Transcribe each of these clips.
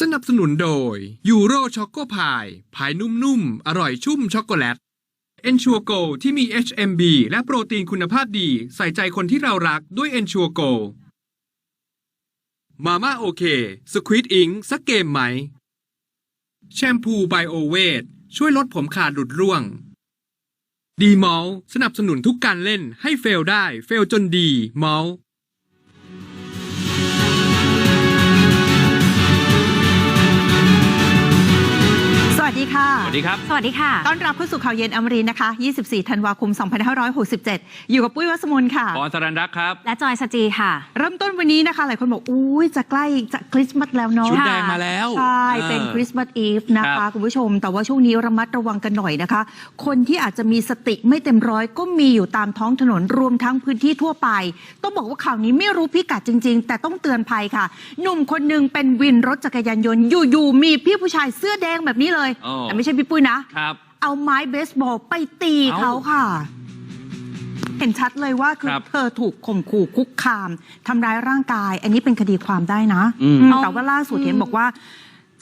สนับสนุนโดยยูโรช็อกโกพาย พายนุ่มๆ อร่อยชุ่มช็อกโกแลตเอนชัวโกที่มี HMB และโปรตีนคุณภาพดี ใส่ใจคนที่เรารักด้วยเอนชัวโกมาม่าโอเคสควิตอิงสักเกมไหม แชมพูไบโอเวทช่วยลดผมขาดหลุดร่วง ดีมอลสนับสนุนทุกการเล่นให้เฟลได้ เฟลจนดีมอล ดีครับ สวัสดีค่ะ ต้อนรับเข้าสู่ข่าวเย็นอมรินทร์นะคะ 24 ธันวาคม 2567 อยู่กับปุ้ยวัสมนค่ะปอนสรันรักครับ และจอยสจีค่ะ เริ่มต้นวันนี้นะคะ หลายคนบอก อุ้ยจะใกล้จะคริสต์มาสแล้วเนาะ ชุดค่ะแดงมาแล้ว ใช่ออเป็นคริสต์มาสอีฟนะครัคะบคุณผู้ชม แต่ว่าช่วงนี้ระมัดระวังกันหน่อยนะคะ คนที่อาจจะมีสติไม่เต็มร้อยก็มีอยู่ตามท้องถนนรวมทั้งพื้นที่ทั่วไป ต้องบอกว่าข่าวนี้ไม่รู้พิกัดจริง ๆ แต่ต้องเตือนภัยค่ะ หนุ่มคนหนึ่งเป็นวินรถจักรยานยนต์อยู่ๆมีพี่ผู้ชายเสื้อแดงแบบนี้เลยอ๋อแต่ไม่ใช่พี่ปุ้ยนะ ครับ เอาไม้เบสบอลไปตีเอ้าเขาค่ะ เห็นชัดเลยว่าคือครับเธอถูกข่มขู่คุกคามทำร้ายร่างกาย อันนี้เป็นคดีความได้นะ อืม แต่ว่าล่าสุดเห็นบอกว่า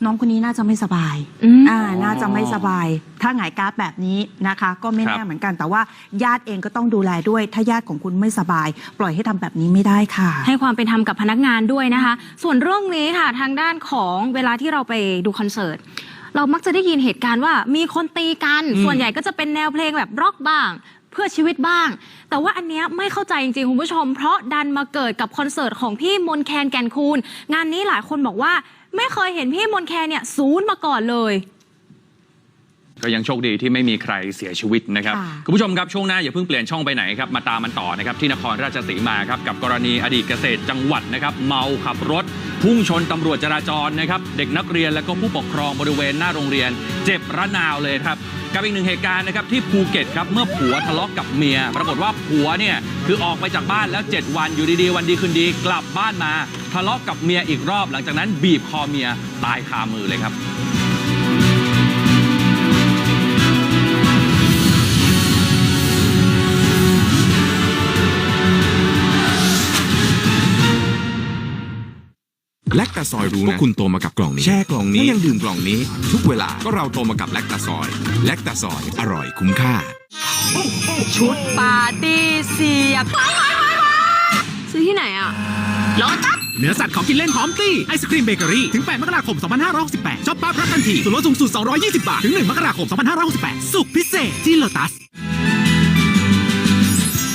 น้องคนนี้น่าจะไม่สบาย อืม อ่า น่าจะไม่สบาย ถ้าหงายการ์ดแบบนี้นะคะ ก็ไม่ครับแน่เหมือนกัน แต่ว่าญาติเองก็ต้องดูแลด้วย ถ้าญาติของคุณไม่สบาย ปล่อยให้ทำแบบนี้ไม่ได้ค่ะ ให้ความเป็นธรรมกับพนักงานด้วยนะคะ ส่วนเรื่องนี้ค่ะทางด้านของเวลาที่เราไปดูคอนเสิร์ต เรามักจะได้ยินเหตุการณ์ว่ามีคนตีกัน อืม ส่วนใหญ่ก็จะเป็นแนวเพลงแบบร็อกบ้าง เพื่อชีวิตบ้าง แต่ว่าอันเนี้ยไม่เข้าใจจริงๆ คุณผู้ชม เพราะดันมาเกิดกับคอนเสิร์ตของพี่มนแคนแก่นคูณงานนี้หลายคนบอกว่า ไม่เคยเห็นพี่มนแคนเนี่ยศูนย์มาก่อนเลย ก็ยังโชคดีที่ไม่มีใครเสียชีวิตนะครับค่ะคุณผู้ชมครับช่วงหน้าอย่าเพิ่งเปลี่ยนช่องไปไหนครับมาตามมันต่อนะครับที่นครราชสีมาครับกับกรณีอดีตเกษตรจังหวัดนะครับเมาขับรถ พุ่งชนตำรวจจราจรนะครับเด็กนักเรียนและก็ผู้ปกครองบริเวณหน้าโรงเรียน เจ็บระนาวเลยครับกับอีกหนึ่งเหตุการณ์นะครับที่ภูเก็ตครับเมื่อผัวทะเลาะกับเมีย ปรากฏว่าผัวเนี่ยคือออกไปจากบ้านแล้ว 7 วันอยู่ดีๆ วันดีคืนดีกลับบ้านมา ทะเลาะกับเมียอีกรอบ หลังจากนั้นบีบคอเมียตายคามือเลยครับ แลคตาซอยรู้นะว่าคุณโตมากับกล่องนี้ แช่กล่องนี้แล้วยังดื่มกล่องนี้ ทุกเวลาก็เราโตมากับแลคตาซอยแลคตาซอยอร่อยคุ้มค่า ชุดปาร์ตี้เสียบซื้อที่ไหนอะเนื้อสัตว์ของกินเล่นพร้อมตี้ไอศครีมเบเกอรี่ ถึง 8 มกราคม 2568ช็อปปั๊บรับทันทีส่วนลดสูงสุด 220 บาท ถึง 1 มกราคม 2568 สุกพิเศษที่โลตัส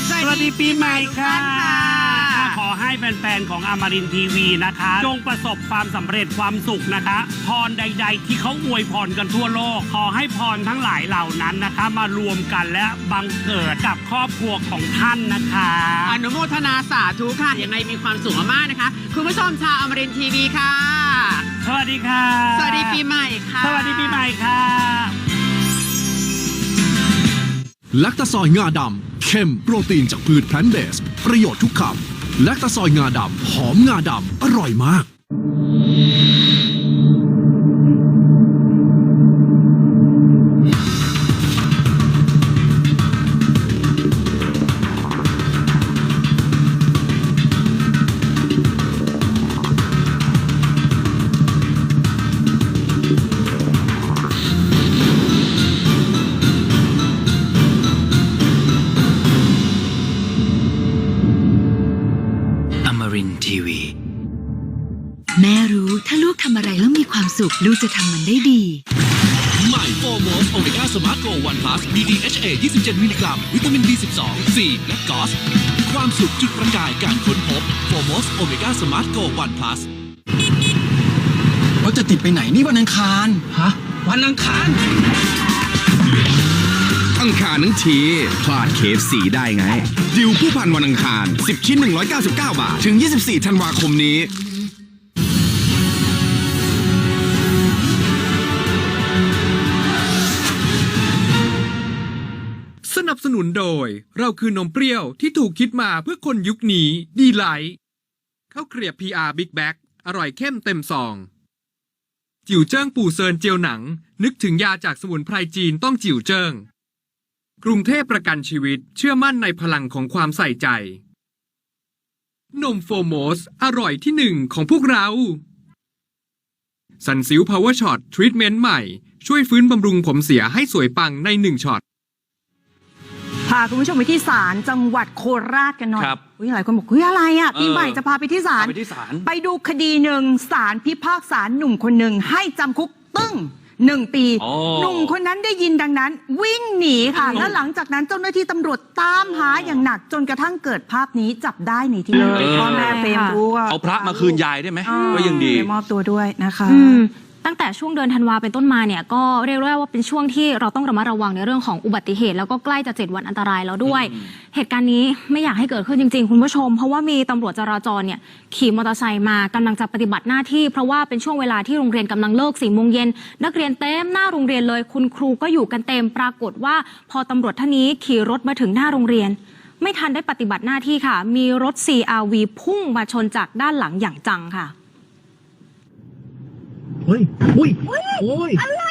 สวัสดีปีใหม่ค่ะขอ ให้แฟนๆ ของอมรินทีวีนะคะ จงประสบความสำเร็จความสุขนะคะ พรใด ๆ ที่เขาอวยพรกันทั่วโลก ขอให้พรทั้งหลายเหล่านั้นนะคะ มารวมกันและบังเกิดกับครอบครัวของท่านนะคะ อนุโมทนาสาธุค่ะ ยังไงมีความสุขมากๆนะคะ คุณผู้ชมชาวอมรินทีวีค่ะ สวัสดีค่ะ สวัสดีปีใหม่ค่ะ สวัสดีปีใหม่ค่ะแลคตาซอยงาดำเข้มโปรตีนจากพืชแพลนเบส ประโยชน์ทุกคำ และตะซอยงาดำหอมงาดำอร่อยมาก แม่รู้ถ้าลูกทำอะไรแล้วมีความสุข ลูกจะทำมันได้ดี ใหม่โฟโมสโอเมก้าสมาร์ทโกวันพลัส DDHA 27 มิลลิกรัม วิตามิน B12 C และกอสความสุขจุดประกายการค้นพบโฟโมสโอเมก้าสมาร์ทโกวันพลัสเราจะติดไปไหนนี่วันอังคาร ฮะ วันอังคาร อังคารทั้งทีพลาดเคฟสีได้ไง ดิวผู้พันวันอังคาร 10 ชิ้น 199 บาท ถึง 24 ธันวาคมนี้ นับสนุนโดย เราคือนมเปรี้ยวที่ถูกคิดมาเพื่อคนยุคนี้ดีไลท์ข้าวเกรียบ PR Big Bag อร่อยเข้มเต็มซอง จิ๋วเจิ้งปู่เซินเจียวหนัง นึกถึงยาจากสมุนไพรจีนต้องจิ๋วเจิ้ง กรุงเทพประกันชีวิตเชื่อมั่นในพลังของความใส่ใจ นมโฟโมส อร่อยที่หนึ่งของพวกเรา สันซิลพาวเวอร์ช็อตทรีทเมนต์ใหม่ ช่วยฟื้นบำรุงผมเสียให้สวยปังในหนึ่งช็อต พาคุณผู้ชมไปที่ศาลจังหวัดโคราชกันหน่อยครับอุ๊ยหลายคนบอกเฮ้ยอะไรอะเออปีใหม่จะพาไปที่ศาลพาไปที่ศาล ไปดูคดีหนึ่งศาลพิพากษาหนุ่มคนหนึ่งให้จำคุกตึ้งหนึ่งปี อ๋อหนุ่มคนนั้นได้ยินดังนั้น วิ่งหนีค่ะอืมและหลังจากนั้นเจ้าหน้าที่ตำรวจตามหาอย่างหนักจนกระทั่งเกิดภาพนี้จับได้หนีทีเลยพ่อแม่เฟรมรู้ก็เอาพระมาคืนยายได้ไหมก็ยังดี ไปมอบตัวด้วยนะคะ อืม ตั้งแต่ช่วงเดือนธันวาเป็นต้นมาเนี่ยก็เรียกได้ว่าเป็นช่วงที่เราต้องระมัดระวังในเรื่องของอุบัติเหตุ แล้วก็ใกล้จะเจ็ดวันอันตรายแล้วด้วย เหตุการณ์นี้ไม่อยากให้เกิดขึ้นจริง ๆ คุณผู้ชม เพราะว่ามีตำรวจจราจรเนี่ยขี่มอเตอร์ไซค์มากำลังจะปฏิบัติหน้าที่ เพราะว่าเป็นช่วงเวลาที่โรงเรียนกำลังเลิกสี่โมงเย็นนักเรียนเต็มหน้าโรงเรียนเลย คุณครูก็อยู่กันเต็มปรากฏว่า พอตำรวจท่านนี้ขี่รถมาถึงหน้าโรงเรียน ไม่ทันได้ปฏิบัติหน้าที่ค่ะ มีรถ CRV พุ่งมาชนจากด้านหลังอย่างจังค่ะ เฮ้ยอุ้ยโอ้ยอะไร